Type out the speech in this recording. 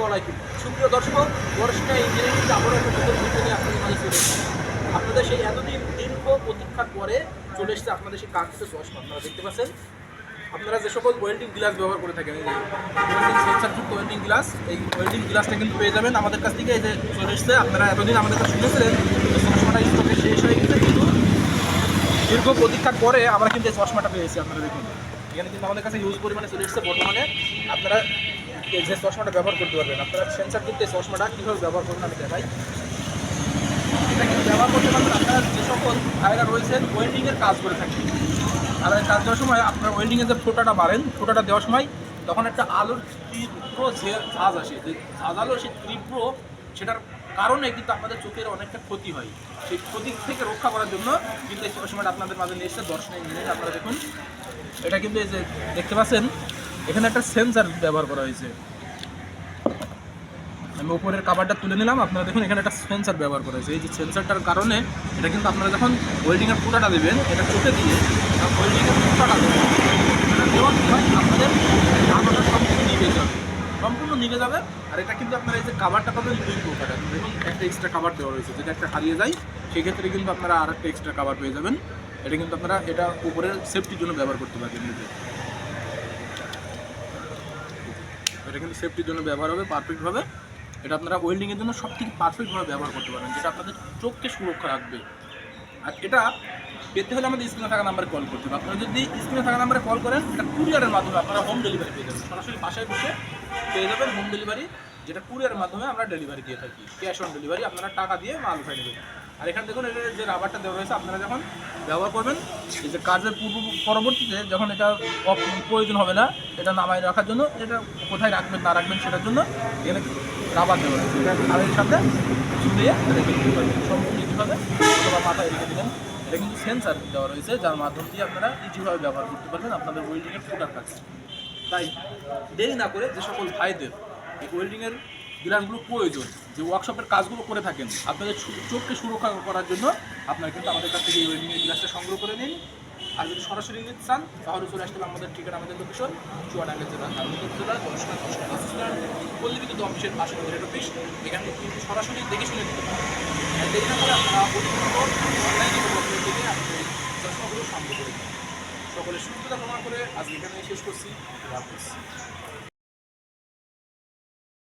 আসসালামু আলাইকুম সুপ্রিয় দর্শক বর্ষটা ইঞ্জিনিয়ারিং আবারও একটা নতুন ভিডিও নিয়ে আপনাদের মাঝে চলে আপনাদের সেই এতদিন দীর্ঘ প্রতীক্ষার পরে চলে এসেছে আপনাদের সেই কাঙ্ক্ষিত চশমা আপনারা দেখতে পাচ্ছেন? আপনারা যে সকল ওয়েল্ডিং গ্লাস ব্যবহার করে থাকেন সেন্সারযুক্ত ওয়েল্ডিং গ্লাস, এই ওয়েল্ডিং গ্লাসটা কিন্তু পেয়ে যাবেন আমাদের কাছ থেকে। এই যে চলে এসেছে, আপনারা এতদিন আমাদের কাছে শুনেছিলেন চশমাটা স্টকে শেষ হয়ে গেছে, কিন্তু দীর্ঘ প্রতীক্ষার পরে আমরা কিন্তু এই চশমাটা পেয়েছি, আপনারা দেখুন। এখানে কিন্তু আমাদের কাছে ইউজ পরিমাণে চলে এসেছে। বর্তমানে আপনারা এই যে চশমাটা ব্যবহার করতে পারবেন, আপনারা সেন্সার যুক্ত এই চশমাটা কীভাবে ব্যবহার করবেন আমি দেখাই। এটা কিন্তু ব্যবহার করতে পারবেন আপনারা যে সকল ভাইরা রয়েছেন ওয়েল্ডিংয়ের কাজ করে থাকেন। আর এই কাজ দেওয়ার সময় আপনার ওয়েল্ডিংয়ের যে ফোটাটা মারেন, ফোটাটা দেওয়ার সময় তখন একটা আলোর তীব্র যে ঝাঁজ আসে, যে ঝাঁজ আলো সেই তীব্র সেটার কারণে কিন্তু আপনাদের চোখের অনেকটা ক্ষতি হয়। সেই ক্ষতি থেকে রক্ষা করার জন্য কিন্তু এই চশমাটা আপনাদের মাঝে নিয়ে এসেছে দর্শনে নিয়ে আপনারা দেখুন, এটা কিন্তু এই যে দেখতে পাচ্ছেন, এখানে একটা সেন্সার ব্যবহার করা হয়েছে। আমি উপরের কাভারটা তুলে নিলাম, আপনারা দেখুন এখানে একটা সেন্সার ব্যবহার করা হয়েছে। এই যে সেন্সারটার কারণে এটা কিন্তু আপনারা যখন ওয়েল্ডিংয়ের ফুটাটা দেবেন, এটা চোখে দিয়ে ওয়েল্ডিংয়ের ফুটাটা দেবেন। আপনাদের আলোটা সম্পূর্ণ নিভে যাবে সম্পূর্ণ নিভে যাবে। আর এটা কিন্তু আপনারা এই যে কাভারটা পাবেন দুই প্রকার দেখুন, একটা এক্সট্রা কাভার দেওয়া রয়েছে। যদি একটা হারিয়ে যায়, সেক্ষেত্রে কিন্তু আপনারা আর একটা এক্সট্রা কাভার পেয়ে যাবেন। এটা কিন্তু আপনারা এটা উপরের সেফটির জন্য ব্যবহার করতে পারবেন। এটা কিন্তু সেফটির জন্য ব্যবহার হবে পারফেক্টভাবে এটা আপনারা ওয়েল্ডিংয়ের জন্য সব থেকে পারফেক্টভাবে ব্যবহার করতে পারেন, যেটা আপনাদের চোখকে সুরক্ষা রাখবে। আর এটা পেতে হলে আমাদের স্ক্রিনে থাকা নাম্বারে কল করতে হবে। আপনারা যদি স্ক্রিনে থাকা নাম্বারে কল করেন, এটা কুরিয়ারের মাধ্যমে আপনারা হোম ডেলিভারি পেয়ে যাবেন। সরাসরি বাসায় বসে পেয়ে যাবেন হোম ডেলিভারি যেটা কুরিয়ারের মাধ্যমে আমরা ডেলিভারি দিয়ে থাকি। ক্যাশ অন ডেলিভারি আপনারা টাকা দিয়ে মাল উঠাই নেবেন। আর এখানে দেখুন এটা যে রাবারটা দেওয়া রয়েছে আপনারা যখন ব্যবহার করবেন, এই যে কাজের পূর্ব পরবর্তীতে যখন এটা প্রয়োজন হবে না, এটা নামায় রাখার জন্য, এটা কোথায় রাখবেন, না রাখবেন সেটার জন্য এখানে রাবার দেওয়া রয়েছে এটা ঘাড়ের সাথে ঝুলিয়ে রেখে দিতে পারবেন সম্পূর্ণ ইজিভাবে অথবা মাথায় রেখে দিলেন এটা কিন্তু সেন্সার দেওয়া রয়েছে, যার মাধ্যম দিয়ে আপনারা ইজিভাবে ব্যবহার করতে পারবেন আপনাদের ওয়েল্ডিংয়ের ফুটার কাছে তাই দেরি না করে যে সকল ভাইদের এই ওয়েল্ডিংয়ের গ্লাসগুলো প্রয়োজন, যে ওয়ার্কশপের কাজগুলো করে থাকেন, আপনাদের চোখকে সুরক্ষা করার জন্য আপনারা কিন্তু আমাদের কাছ থেকে এই ওয়েল্ডিংয়ের গ্লাসটা সংগ্রহ করে নিন। আর যদি সরাসরি নিতে চান, তাহলে চলে আসতে আমাদের ঠিকানা, আমাদের লোকেশন চুয়াডাঙ্গা জেলা বাসস্ট্যান্ড পল্লী বিদ্যুৎ অফিসের পাশে হেড অফিস। এখানে কিন্তু সরাসরি দেখে শুনে দিতে পারেন। না করে আপনারা অনলাইনে আপনাদের চশমাগুলো সংগ্রহ করে সকলের সুস্থতা প্রমাণ করে আজকে এখানে শেষ করছি।